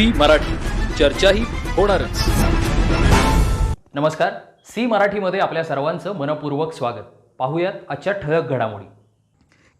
C Marathi. चर्चाही होणारच. नमस्कार. सी मराठीमध्ये आपल्या सर्वांचं मनपूर्वक स्वागत. पाहूयात आजच्या ठळक घडामोडी.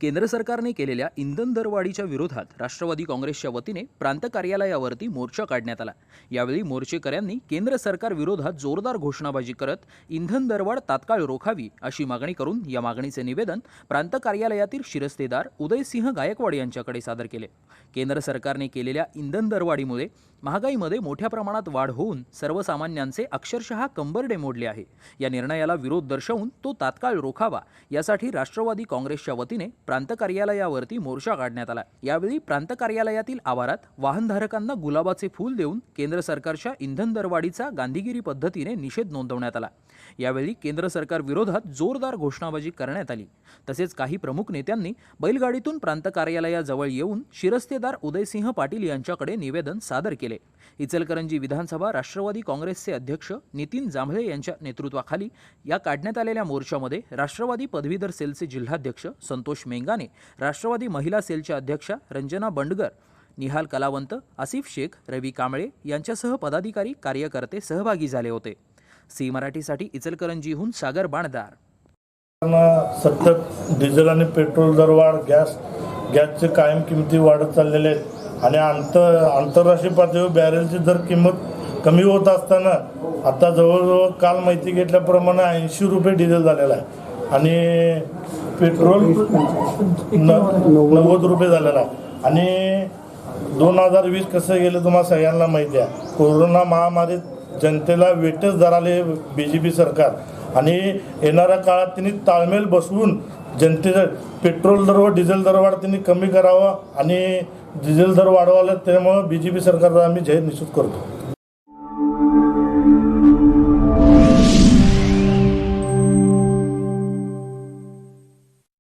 केंद्र सरकारने केलेल्या इंधन दरवाढीच्या विरोधात राष्ट्रवादी काँग्रेसच्या वतीने प्रांत कार्यालयावरती मोर्चा काढण्यात आला. यावेळी मोर्चेकऱ्यांनी केंद्र सरकार विरोधात जोरदार घोषणाबाजी करत इंधन दरवाढ तात्काळ रोखावी अशी मागणी करून या मागणीचे निवेदन प्रांत कार्यालयातील शिरस्तेदार उदयसिंह गायकवाड यांच्याकडे सादर केले. केंद्र सरकारने केलेल्या इंधन दरवाढीमुळे महागाईमध्ये मोठ्या प्रमाणात वाढ होऊन सर्वसामान्यांचे अक्षरशः कंबरडे मोडले आहे. या निर्णयाला विरोध दर्शवून तो तात्काळ रोखावा यासाठी राष्ट्रवादी काँग्रेसच्या वतीने प्रांत कार्यालयावरती मोर्चा काढण्यात आला. यावेळी प्रांत कार्यालयातील आवारात वाहनधारकांना गुलाबाचे फूल देऊन केंद्र सरकारच्या इंधन दरवाढीचा गांधीगिरी पद्धतीने निषेध नोंदवण्यात आला. यावेळी केंद्र सरकार विरोधात जोरदार घोषणाबाजी करण्यात आली. तसेच काही प्रमुख नेत्यांनी बैलगाडीतून प्रांत कार्यालयाजवळ येऊन शिरस्तेदार उदयसिंह पाटील यांच्याकडे निवेदन सादर केले. इचलकरंजी विधानसभा राष्ट्रवादी काँग्रेसचे अध्यक्ष नितीन जांभळे यांच्या नेतृत्वाखाली या काढण्यात आलेल्या मोर्चामध्ये राष्ट्रवादी पदवीधर सेलचे जिल्हाध्यक्ष संतोष मेंगाने राष्ट्रवादी महिला सेलच्या अध्यक्षा रंजना बंडगर निहाल कलावंत आसिफ शेख रवी कांबळे यांच्यासह पदाधिकारी कार्यकर्ते सहभागी झाले होते. सी मराठीसाठी इचलकरंजीहून सागर बाणदार. सतत डिझेल आणि पेट्रोल दरवाढ गॅस गॅसचे कायम किमती वाढत चाललेल्या आहेत. आणि आंतर आंतरराष्ट्रीय पातळीवर बॅरेलची दर किंमत कमी होत असताना आता जवळजवळ काल माहिती घेतल्याप्रमाणे ऐंशी रुपये डिझेल झालेला आहे. आणि पेट्रोल नव्वद रुपये झालेला आहे. आणि दोन हजार वीस कसं गेलं तुम्हाला सगळ्यांना माहिती आहे. कोरोना महामारीत जनतेला वेटच धराले बी जे पी सरकार. आणि येणाऱ्या काळात त्यांनी ताळमेल बसवून जनतेचं पेट्रोल दर व डिझेल दरवाढ त्यांनी कमी करावा आणि डिझेल दर वाढवायला त्यामुळं बी जे पी सरकारचा आम्ही जाहीर निश्चित करतो.